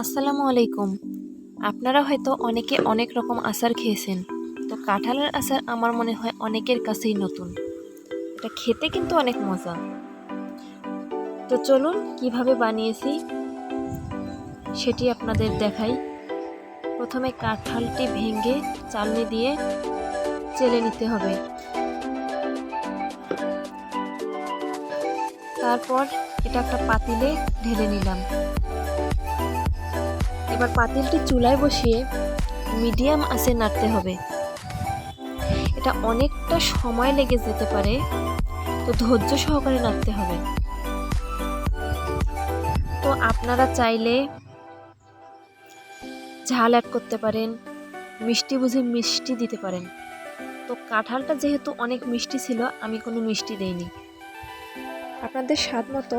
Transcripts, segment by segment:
আসসালামু আলাইকুম। আপনারা হয়তো অনেকে অনেক রকম আচার খেয়েছেন। তো কাঁঠালের আচার আমার মনে হয় অনেকের কাছেই নতুন। এটা খেতে কিন্তু অনেক মজা। তো চলুন কীভাবে বানিয়েছি সেটি আপনাদের দেখাই। প্রথমে কাঁঠালটি ভেঙে চালনি দিয়ে চেলে নিতে হবে। তারপর এটা একটা পাতিলে ঢেলে নিলাম। এবার পাতিলটি চুলায় বসিয়ে মিডিয়াম আঁচে নাড়তে হবে। এটা অনেকটা সময় লেগে যেতে পারে, তো ধৈর্য সহকারে নাড়তে হবে। তো আপনারা চাইলে ঝাল অ্যাড করতে পারেন, মিষ্টি বুঝে মিষ্টি দিতে পারেন। তো কাঁঠালটা যেহেতু অনেক মিষ্টি ছিল, আমি কোনো মিষ্টি দেইনি। আপনাদের স্বাদ মতো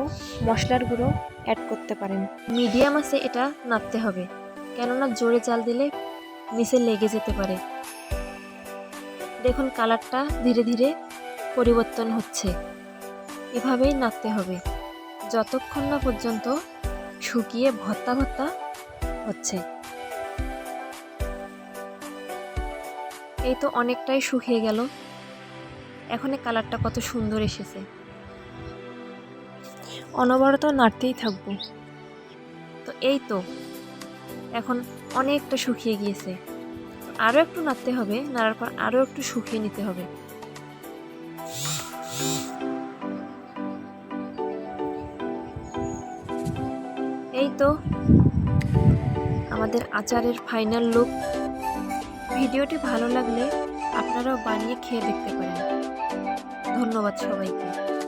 মশলার গুঁড়ো অ্যাড করতে পারেন। মিডিয়াম আছে এটা নাড়তে হবে, কেননা জোরে চাল দিলে নিচে লেগে যেতে পারে। দেখুন কালারটা ধীরে ধীরে পরিবর্তন হচ্ছে। এভাবেই নাড়তে হবে, যতক্ষণ না পর্যন্ত শুকিয়ে ভত্তা ভত্তা হচ্ছে। এই তো অনেকটাই শুকিয়ে গেল। এখন কালারটা কত সুন্দর এসেছে। অনবরত নাড়তেই থাকব। তো এই তো, এখন অনেকটা শুকিয়ে গিয়েছে। আরও একটু নাড়তে হবে, নাড়ার পর আরও একটু শুকিয়ে নিতে হবে। এই তো, আমাদের আচারের ফাইনাল লুক। ভিডিওটি ভালো লাগলে আপনারাও বানিয়ে খেয়ে দেখতে পারেন। ধন্যবাদ সবাইকে।